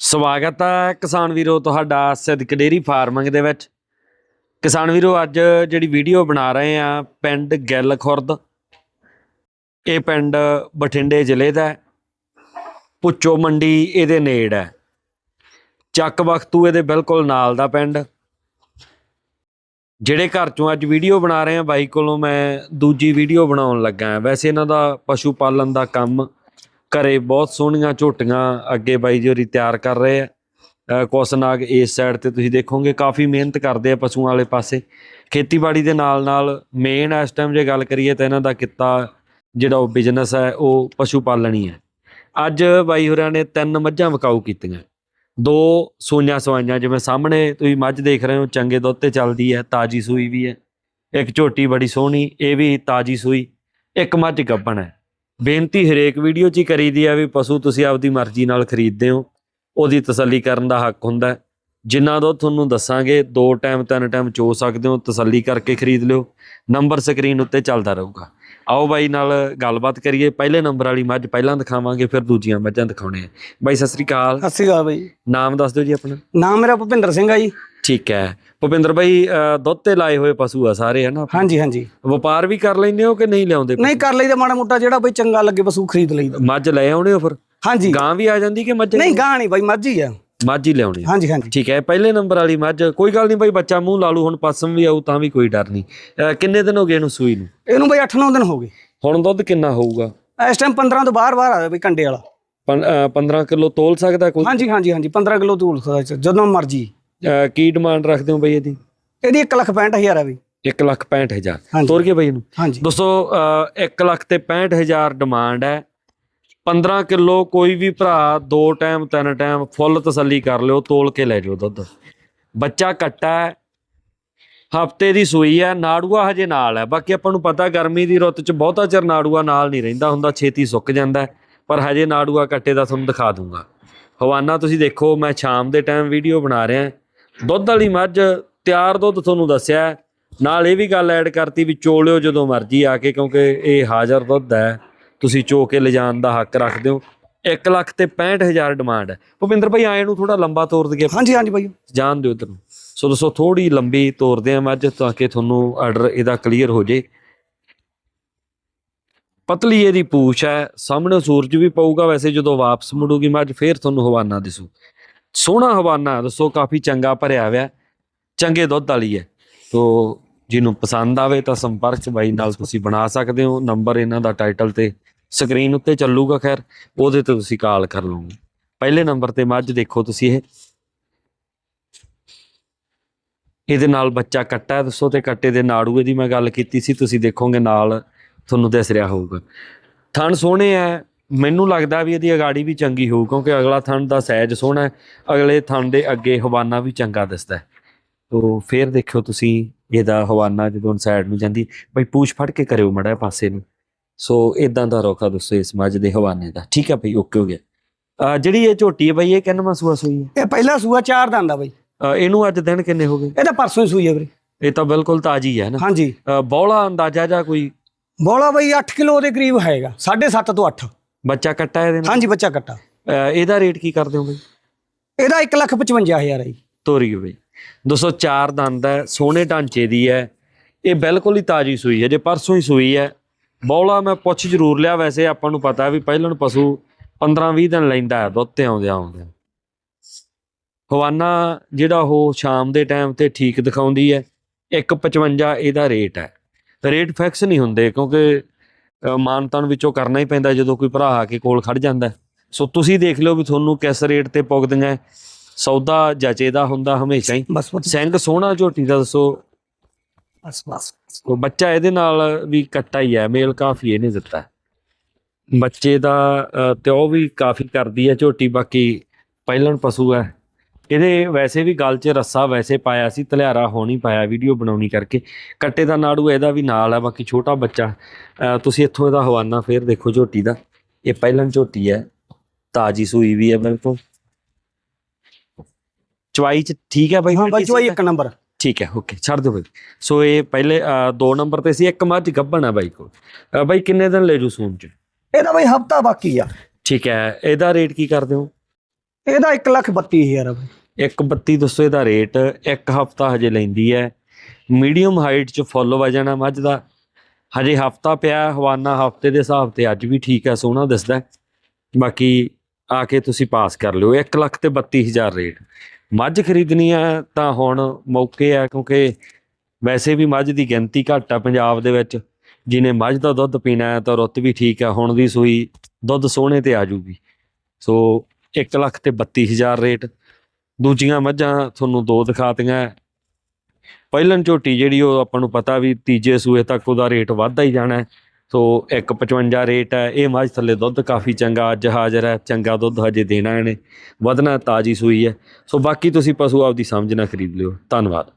ਸਵਾਗਤ ਹੈ ਕਿਸਾਨ ਵੀਰੋ ਤੁਹਾਡਾ ਸਿੱਧਕ ਡੇਰੀ ਫਾਰਮਿੰਗ ਦੇ ਵਿੱਚ। ਕਿਸਾਨ ਵੀਰੋ, ਅੱਜ ਜਿਹੜੀ ਵੀਡੀਓ ਬਣਾ ਰਹੇ ਆ ਪਿੰਡ ਗਿੱਲ ਖੁਰਦ ਇਹ ਪਿੰਡ ਬਠਿੰਡੇ ਜ਼ਿਲ੍ਹੇ ਦਾ ਹੈ। ਪੁੱਚੋ ਮੰਡੀ ਇਹਦੇ ਨੇੜ ਹੈ। ਚੱਕ ਵਖਤੂ ਇਹਦੇ ਬਿਲਕੁਲ ਨਾਲ ਦਾ ਪਿੰਡ। ਜਿਹੜੇ ਘਰ ਚੋਂ ਅੱਜ ਵੀਡੀਓ ਬਣਾ ਰਹੇ ਆ, ਬਾਈ ਕੋਲੋਂ ਮੈਂ ਦੂਜੀ ਵੀਡੀਓ ਬਣਾਉਣ ਲੱਗਾ। ਵੈਸੇ ਇਹਨਾਂ ਦਾ ਪਸ਼ੂ ਪਾਲਣ ਦਾ ਕੰਮ ਘਰੇ ਬਹੁਤ ਸੋਹਣੀਆਂ ਝੋਟੀਆਂ ਅੱਗੇ ਬਾਈ ਜੀ ਹੋਰੀ ਤਿਆਰ ਕਰ ਰਹੇ ਆ। ਅ, ਨਾਗ ਇਸ ਸਾਈਡ ਤੇ ਤੁਸੀਂ ਦੇਖੋਗੇ ਕਾਫੀ ਮਿਹਨਤ ਕਰਦੇ ਆ ਪਸ਼ੂਆਂ ਵਾਲੇ ਪਾਸੇ। ਖੇਤੀਬਾੜੀ ਦੇ ਨਾਲ ਨਾਲ ਮੇਨ ਇਸ ਟਾਈਮ ਜੇ ਗੱਲ ਕਰੀਏ ਤਾਂ ਇਹਨਾਂ ਦਾ ਕਿੱਤਾ ਜਿਹੜਾ ਉਹ ਬਿਜ਼ਨਸ ਹੈ ਉਹ ਪਸ਼ੂ ਪਾਲਣ ਹੀ ਹੈ। ਅੱਜ ਬਾਈ ਹੋਰਾਂ ਨੇ ਤਿੰਨ ਮੱਝਾਂ ਵਿਕਾਊ ਕੀਤੀਆਂ। ਦੋ ਸੂਈਆਂ ਸਵਾਈਆਂ ਜਿਵੇਂ ਸਾਹਮਣੇ ਤੁਸੀਂ ਮੱਝ ਦੇਖ ਰਹੇ ਹੋ ਚੰਗੇ ਦੁੱਧ ਤੇ ਚੱਲਦੀ ਹੈ ਤਾਜੀ ਸੂਈ ਵੀ ਹੈ। ਇੱਕ ਝੋਟੀ ਬੜੀ ਸੋਹਣੀ ਇਹ ਵੀ ਤਾਜੀ ਸੂਈ ਇੱਕ ਮੱਝ ਗੱਬਣ ਹੈ। ਬੇਨਤੀ ਹਰੇਕ ਵੀਡੀਓ 'ਚ ਹੀ ਕਰੀਦੀ ਆ ਵੀ ਪਸ਼ੂ ਤੁਸੀਂ ਆਪਦੀ ਮਰਜ਼ੀ ਨਾਲ ਖਰੀਦਦੇ ਹੋ। ਉਹਦੀ ਤਸੱਲੀ ਕਰਨ ਦਾ ਹੱਕ ਹੁੰਦਾ। ਜਿੰਨਾ ਦੁੱਧ ਤੁਹਾਨੂੰ ਦੱਸਾਂਗੇ ਦੋ ਟਾਈਮ ਤਿੰਨ ਟਾਈਮ ਚੋ ਸਕਦੇ ਹੋ ਤਸੱਲੀ ਕਰਕੇ ਖਰੀਦ ਲਿਓ। ਨੰਬਰ ਸਕਰੀਨ ਉੱਤੇ ਚੱਲਦਾ ਰਹੂਗਾ। ਆਓ ਬਾਈ ਨਾਲ ਗੱਲਬਾਤ ਕਰੀਏ। ਪਹਿਲੇ ਨੰਬਰ ਵਾਲੀ ਮੱਝ ਪਹਿਲਾਂ ਦਿਖਾਵਾਂਗੇ ਫਿਰ ਦੂਜੀਆਂ ਮੱਝਾਂ ਦਿਖਾਉਣੇ ਆ। ਬਾਈ ਸਤਿ ਸ੍ਰੀ ਅਕਾਲ। ਸਤਿ ਸ਼੍ਰੀ ਅਕਾਲ ਬਾਈ। ਨਾਮ ਦੱਸ ਦਿਓ ਜੀ ਆਪਣਾ। ਨਾਮ ਮੇਰਾ ਭੁਪਿੰਦਰ ਸਿੰਘ ਆ ਜੀ। ਠੀਕ ਹੈ। ਭੁਪਿੰਦਰ ਅ, ਦੁੱਧ ਤੇ ਲਾਏ ਹੋਏ ਪਸ਼ੂ ਆ ਸਾਰੇ ਹਨਾ? ਹਾਂਜੀ ਹਾਂਜੀ। ਵਪਾਰ ਵੀ ਕਰ ਲੈਂਦੇ ਹੋ ਕਿ ਨਹੀਂ ਲਿਆਉਂਦੇ ਨਹੀਂ ਕਰ ਲਈਦਾ ਮਾੜਾ ਮੋਟਾ ਜਿਹੜਾ ਬਈ ਚੰਗਾ ਲੱਗੇ ਪਸ਼ੂ ਖਰੀਦ ਲਈਦਾ। ਮੱਝ ਲੈ ਆਉਣੇ ਹੋ ਫਿਰ? ਹਾਂਜੀ। ਗਾਂ ਵੀ ਆ ਜਾਂਦੀ ਕਿ ਮੱਝ? ਨਹੀਂ ਗਾਂ ਨਹੀਂ ਬਾਈ ਮਰਜ਼ੀ ਆ। ਮੱਝ ਹੀ ਲਿਆਉਣੀ ਹਾਂਜੀ ਹਾਂਜੀ। ਠੀਕ ਹੈ ਪਹਿਲੇ ਨੰਬਰ ਵਾਲੀ ਮੱਝ ਕੋਈ ਗੱਲ ਨਹੀਂ ਬਾਈ ਬੱਚਾ ਮੂੰਹ ਲਾ ਲੂ ਹੁਣ ਪਸਮ ਵੀ ਆਊ ਤਾਂ ਵੀ ਕੋਈ ਡਰ ਨਹੀਂ। ਕਿੰਨੇ ਦਿਨ ਹੋ ਗਏ ਇਹਨੂੰ ਸੂਈ ਨੂੰ? ਇਹਨੂੰ ਬਾਈ 8-9 ਦਿਨ ਹੋ ਗਏ। ਹੁਣ ਦੁੱਧ ਕਿੰਨਾ ਹੋਊਗਾ? ਇਸ ਟਾਈਮ 15 ਤੋਂ ਬਾਹਰ ਬਾਹਰ ਆ ਬਈ ਕੰਡੇ ਵਾਲਾ। ਪੰ- ਅਹ 15 ਕਿਲੋ ਤੋਲ ਸਕਦਾ ਕੋਈ? ਹਾਂਜੀ ਹਾਂਜੀ ਹਾਂਜੀ 15 ਕਿਲੋ ਤੂਲ ਸਕਦਾ ਜਦੋਂ ਮਰਜ਼ੀ। ਕੀ ਡਿਮਾਂਡ ਰੱਖਦੇ ਹੋ ਬਾਈ ਇਹਦੀ? ਇਹਦੀ 1 ਲੱਖ 65000 ਆ ਬਈ। 1 ਲੱਖ 65000 ਹਾਂਜੀ। ਤੋਰ ਕੇ ਬਾਈ ਇਹਨੂੰ। ਹਾਂਜੀ। ਦੋਸਤੋ 1 ਲੱਖ ਤੇ 65000 ਡਿਮਾਂਡ ਹੈ। 15 ਕਿਲੋ ਕੋਈ ਵੀ ਭਰਾ ਦੋ ਟਾਈਮ ਤਿੰਨ ਟਾਈਮ ਫੁੱਲ ਤਸੱਲੀ ਕਰ ਲਿਓ ਤੋਲ ਕੇ ਲੈ ਜਾਓ ਦੁੱਧ। ਬੱਚਾ ਕੱਟਾ ਹੈ। ਹਫ਼ਤੇ ਦੀ ਸੂਈ ਹੈ। ਨਾੜੂਆ ਹਜੇ ਨਾਲ ਹੈ। ਬਾਕੀ ਆਪਾਂ ਨੂੰ ਪਤਾ ਗਰਮੀ ਦੀ ਰੁੱਤ 'ਚ ਬਹੁਤਾ ਚਿਰ ਨਾੜੂਆ ਨਾਲ ਨਹੀਂ ਰਹਿੰਦਾ ਹੁੰਦਾ ਛੇਤੀ ਸੁੱਕ ਜਾਂਦਾ ਹੈ, ਪਰ ਹਜੇ ਨਾੜੂਆ ਕੱਟੇ ਦਾ ਤੁਹਾਨੂੰ ਦਿਖਾ ਦੂੰਗਾ। ਹਵਾਨਾ ਤੁਸੀਂ ਦੇਖੋ ਮੈਂ ਸ਼ਾਮ ਦੇ ਟਾਈਮ ਵੀਡੀਓ ਬਣਾ ਰਿਹਾ। ਦੁੱਧ ਵਾਲੀ ਮੱਝ ਤਿਆਰ ਦੁੱਧ ਤੁਹਾਨੂੰ ਦੱਸਿਆ। ਨਾਲ ਇਹ ਵੀ ਗੱਲ ਐਡ ਕਰਤੀ ਵੀ ਚੋਲਿਓ ਜਦੋਂ ਮਰਜ਼ੀ ਆ ਕੇ ਕਿਉਂਕਿ ਇਹ ਹਾਜ਼ਰ ਦੁੱਧ ਹੈ। ਤੁਸੀਂ ਚੋ ਕੇ ਲਿਜਾਣ ਦਾ ਹੱਕ ਰੱਖਦੇ ਹੋ। 1 ਲੱਖ ਤੇ 65000 ਡਿਮਾਂਡ ਹੈ। ਭੁਪਿੰਦਰ ਭਾਈ ਆਏ ਨੂੰ ਥੋੜਾ ਲੰਬਾ ਤੋਰ ਦਈਏ। ਹਾਂਜੀ ਹਾਂਜੀ ਬਾਈ ਜਾਣ ਦਿਓ ਉਧਰ ਨੂੰ। ਸੋ ਦੋਸਤੋ ਥੋੜੀ ਲੰਬੀ ਤੋਰਦੇ ਆ ਮੱਝ ਤਾਂ ਕਿ ਤੁਹਾਨੂੰ ਆਰਡਰ ਇਹਦਾ ਕਲੀਅਰ ਹੋ ਜੇ। ਪਤਲੀ ਇਹਦੀ ਪੂਛ ਹੈ। ਸਾਹਮਣੇ ਸੂਰਜ ਵੀ ਪਊਗਾ ਵੈਸੇ ਜਦੋਂ ਵਾਪਸ ਮੁੜੂਗੀ ਮੱਝ ਫੇਰ ਤੁਹਾਨੂੰ ਹਵਾਨਾ ਦਿਸੂ। ਸੋਹਣਾ ਹਵਾਨਾ, ਦੱਸੋ ਕਾਫੀ ਚੰਗਾ ਭਰਿਆ ਹੋਇਆ, ਚੰਗੇ ਦੁੱਧ ਵਾਲੀ ਹੈ। ਤੋ ਜਿਹਨੂੰ ਪਸੰਦ ਆਵੇ ਤਾਂ ਸੰਪਰਕ ਬਾਈ ਨਾਲ ਤੁਸੀਂ ਬਣਾ ਸਕਦੇ ਹੋ, ਨੰਬਰ ਇਹਨਾਂ ਦਾ ਟਾਈਟਲ ਤੇ ਸਕਰੀਨ ਉੱਤੇ ਚੱਲੂਗਾ, ਖੈਰ, ਉਹਦੇ ਤੇ ਤੁਸੀਂ ਕਾਲ ਕਰ ਲਓਗੇ। ਪਹਿਲੇ ਨੰਬਰ ਤੇ ਮੱਝ ਦੇਖੋ ਤੁਸੀਂ ਇਹ। ਇਹਦੇ ਨਾਲ ਬੱਚਾ ਕੱਟਾ ਦੱਸੋ ਤੇ ਕੱਟੇ ਦੇ ਨਾੜੂਏ ਦੀ ਮੈਂ ਗੱਲ ਕੀਤੀ ਸੀ, ਤੁਸੀਂ ਦੇਖੋਗੇ ਨਾਲ ਤੁਹਾਨੂੰ ਦਿਸ ਰਿਹਾ ਹੋਊਗਾ। ਥਣ ਸੋਹਣੇ ਹੈ ਮੈਨੂੰ ਲੱਗਦਾ ਵੀ ਇਹਦੀ ਅਗਾੜੀ ਵੀ ਚੰਗੀ ਹੋਊ ਕਿਉਂਕਿ ਅਗਲਾ ਥਣ ਦਾ ਸਾਈਜ਼ ਸੋਹਣਾ ਹੈ ਅਗਲੇ ਥਣ ਦੇ ਅੱਗੇ ਹਵਾਨਾ ਵੀ ਚੰਗਾ ਦਿਸਦਾ ਹੈ। ਤੋ ਫੇਰ ਦੇਖਿਓ ਤੁਸੀਂ ਇਹਦਾ ਹਵਾਨਾ ਜਦੋਂ ਸਾਈਡ ਨੂੰ ਜਾਂਦੀ ਬਈ ਪੂਛ ਫੜ ਕੇ ਕਰਿਓ ਮੜਾ ਪਾਸੇ ਨੂੰ। ਸੋ ਇਦਾਂ ਦਾ ਰੋਖਾ ਦੱਸੋ ਇਸ ਮੱਝ ਦੇ ਹਵਾਨੇ ਦਾ। ਠੀਕ ਹੈ ਭਈ ਓਕੇ ਹੋ ਗਿਆ। ਜਿਹੜੀ ਇਹ ਝੋਟੀ ਹੈ ਬਈ ਇਹ ਕਿੰਨਵਾਂ ਸੂਆ ਸੂਈ ਹੈ? ਇਹ ਪਹਿਲਾ ਸੂਆ ਚਾਰ ਦੰਦ ਆ ਬਾਈ। ਇਹਨੂੰ ਅੱਜ ਦਿਨ ਕਿੰਨੇ ਹੋ ਗਏ? ਇਹ ਤਾਂ ਪਰਸੋਂ ਹੀ ਸੂਈ ਆ ਵੀਰੇ। ਇਹ ਤਾਂ ਬਿਲਕੁਲ ਤਾਜੀ ਹੈ ਨਾ? ਹਾਂਜੀ। ਬੌਲਾ ਅੰਦਾਜ਼ਾ ਜਾਂ ਕੋਈ? ਬੋਲਾ ਬਾਈ 8 ਕਿਲੋ ਦੇ ਕਰੀਬ ਹੈਗਾ 7.5 ਤੋਂ 8 ਬੱਚਾ ਕੱਟਾ ਇਹਦੇ ਨਾਲ? ਹਾਂਜੀ ਬੱਚਾ ਕੱਟਾ। ਇਹਦਾ ਰੇਟ ਕੀ ਕਰਦੇ ਹੋ ਬਈ? ਇਹਦਾ 1 ਲੱਖ 55000 ਆ ਜੀ। ਤੋਰੀ ਬਈ। 204 ਦੰਦ ਹੈ ਸੋਹਣੇ ਢਾਂਚੇ ਦੀ ਹੈ। ਇਹ ਬਿਲਕੁਲ ਹੀ ਤਾਜੀ ਸੂਈ ਹੈ ਜੇ ਪਰਸੋਂ ਹੀ ਸੂਈ ਹੈ। ਬੌਲਾ ਮੈਂ ਪੁੱਛ ਜ਼ਰੂਰ ਲਿਆ ਵੈਸੇ ਆਪਾਂ ਨੂੰ ਪਤਾ ਵੀ ਪਹਿਲਾਂ ਪਸ਼ੂ 15-20 ਦਿਨ ਲੈਂਦਾ ਹੈ ਦੁੱਧ ਤੇ ਆਉਂਦੇ ਆਉਂਦੇ ਹਵਾਨਾ ਜਿਹੜਾ ਉਹ ਸ਼ਾਮ ਦੇ ਟਾਈਮ ਤੇ ਠੀਕ ਦਿਖਾਉਂਦੀ ਹੈ 155 ਇਹਦਾ ਰੇਟ ਹੈ। ਰੇਟ ਫਿਕਸ ਨਹੀਂ ਹੁੰਦੇ ਕਿਉਂਕਿ ਮਾਨਤਾਨ ਵਿੱਚੋਂ ਕਰਨਾ ਹੀ ਪੈਂਦਾ ਜਦੋਂ ਕੋਈ ਭਰਾ ਆ ਕੇ ਕੋਲ ਖੜ ਜਾਂਦਾ। ਸੋ ਤੁਸੀਂ ਦੇਖ ਲਿਓ ਵੀ ਤੁਹਾਨੂੰ ਕਿਸ ਰੇਟ ਤੇ ਪੁੱਗਦੀਆਂ। ਸੌਦਾ ਜਚੇ ਦਾ ਹੁੰਦਾ ਹਮੇਸ਼ਾ ਹੀ ਸਿੰਘ ਸੋਹਣਾ ਝੋਟੀ ਦਾ ਦੱਸੋ ਬਸ ਬਸ ਉਹ ਬੱਚਾ ਇਹਦੇ ਨਾਲ ਵੀ ਕੱਟਾ ਹੀ ਹੈ ਮੇਲ ਕਾਫੀ ਇਹਨੇ ਦਿੱਤਾ। ਬੱਚੇ ਦਾ ਤੇ ਉਹ ਵੀ ਕਾਫੀ ਕਰਦੀ ਹੈ ਝੋਟੀ ਬਾਕੀ ਪਹਿਲਣ ਪਸ਼ੂ ਹੈ ਇਹਦੇ ਵੈਸੇ ਵੀ ਗਲ 'ਚ ਰੱਸਾ ਵੈਸੇ ਪਾਇਆ ਸੀ ਤਲਿਆਰਾ ਹੋ ਨਹੀਂ ਪਾਇਆ ਵੀਡੀਓ ਬਣਾਉਣੀ ਕਰਕੇ। ਕੱਟੇ ਦਾ ਨਾੜੂ ਇਹਦਾ ਵੀ ਨਾਲ ਹੈ ਬਾਕੀ ਛੋਟਾ ਬੱਚਾ। ਤੁਸੀਂ ਇੱਥੋਂ ਇਹਦਾ ਹਵਾਨਾ ਫੇਰ ਦੇਖੋ ਝੋਟੀ ਦਾ। ਇਹ ਪਹਿਲਣ ਝੋਟੀ ਹੈ ਤਾਜੀ ਸੂਈ ਵੀ ਹੈ ਬਿਲਕੁਲ। ਚਵਾਈ 'ਚ ਠੀਕ ਹੈ ਬਾਈ ਹਾਂ ਬਾਈ ਦਾ? ਇੱਕ ਨੰਬਰ। ਠੀਕ ਹੈ ਓਕੇ ਛੱਡ ਦਿਓ ਬਾਈ। ਸੋ ਇਹ ਪਹਿਲੇ ਦੋ ਨੰਬਰ ਤੇ ਸੀ ਇੱਕ ਮੱਝ ਗੱਭਣ ਆ ਬਾਈ ਕੋਲ। ਬਾਈ ਕਿੰਨੇ ਦਿਨ ਲੈ ਜੂ ਸੂਣ ਚ? ਇਹਦਾ ਬਾਈ ਹਫਤਾ ਬਾਕੀ ਆ। ਠੀਕ ਹੈ ਇਹਦਾ ਰੇਟ ਕੀ ਕਰਦੇ ਹੋ? ਇਹਦਾ 1 ਲੱਖ 32000 ਆ ਬਾਈ। ਇੱਕ 32 ਦੱਸੋ ਇਹਦਾ ਰੇਟ ਇੱਕ ਹਫਤਾ ਹਜੇ ਲੈਂਦੀ ਹੈ। ਮੀਡੀਅਮ ਹਾਈਟ ਚ ਫੁੱਲ ਵਜਨ ਆ ਮੱਝ ਦਾ। ਹਜੇ ਹਫਤਾ ਪਿਆ, ਹਵਾਨਾ ਹਫ਼ਤੇ ਦੇ ਹਿਸਾਬ ਤੇ ਅੱਜ ਵੀ ਠੀਕ ਹੈ, ਸੋਹਣਾ ਦਿਸਦਾ ਬਾਕੀ ਆ ਕੇ ਤੁਸੀਂ ਪਾਸ ਕਰ ਲਿਓ। 1 ਲੱਖ ਤੇ 32000 ਰੇਟ ਮੱਝ ਖਰੀਦਣੀ ਆ ਤਾਂ ਹੁਣ ਮੌਕੇ ਆ, ਕਿਉਂਕਿ ਵੈਸੇ ਵੀ ਮੱਝ ਦੀ ਗਿਣਤੀ ਘੱਟ ਆ ਪੰਜਾਬ ਦੇ ਵਿੱਚ। ਜਿਹਨੇ ਮੱਝ ਦਾ ਦੁੱਧ ਪੀਣਾ ਹੈ ਤਾਂ ਰੁੱਤ ਵੀ ਠੀਕ ਆ, ਹੁਣ ਦੀ ਸੂਈ ਦੁੱਧ ਸੋਹਣੇ ਤੇ ਆ ਜੂਗੀ। ਸੋ 1 ਲੱਖ ਤੇ 32000 ਰੇਟ ਦੂਜੀਆਂ ਮੱਝਾਂ ਤੁਹਾਨੂੰ ਦੋ ਦਿਖਾਤੀਆਂ ਪਹਿਲਨ ਝੋਟੀ ਜਿਹੜੀ ਉਹ ਆਪਾਂ ਨੂੰ ਪਤਾ ਵੀ ਤੀਜੇ ਸੂਏ ਤੱਕ ਉਹਦਾ ਰੇਟ ਵੱਧਦਾ ਹੀ ਜਾਣਾ ਹੈ। ਸੋ 155 ਰੇਟ ਹੈ ਇਹ ਮੱਝ ਥੱਲੇ ਦੁੱਧ ਕਾਫੀ ਚੰਗਾ ਅੱਜ ਹਾਜ਼ਰ ਹੈ ਚੰਗਾ ਦੁੱਧ ਹਜੇ ਦੇਣਾ ਇਹਨੇ। ਵਧਣਾ ਤਾਜੀ ਸੂਈ ਹੈ ਸੋ ਬਾਕੀ ਤੁਸੀਂ ਪਸ਼ੂ ਆਪਦੀ ਸਮਝ ਨਾਲ ਖਰੀਦ ਲਿਓ। ਧੰਨਵਾਦ।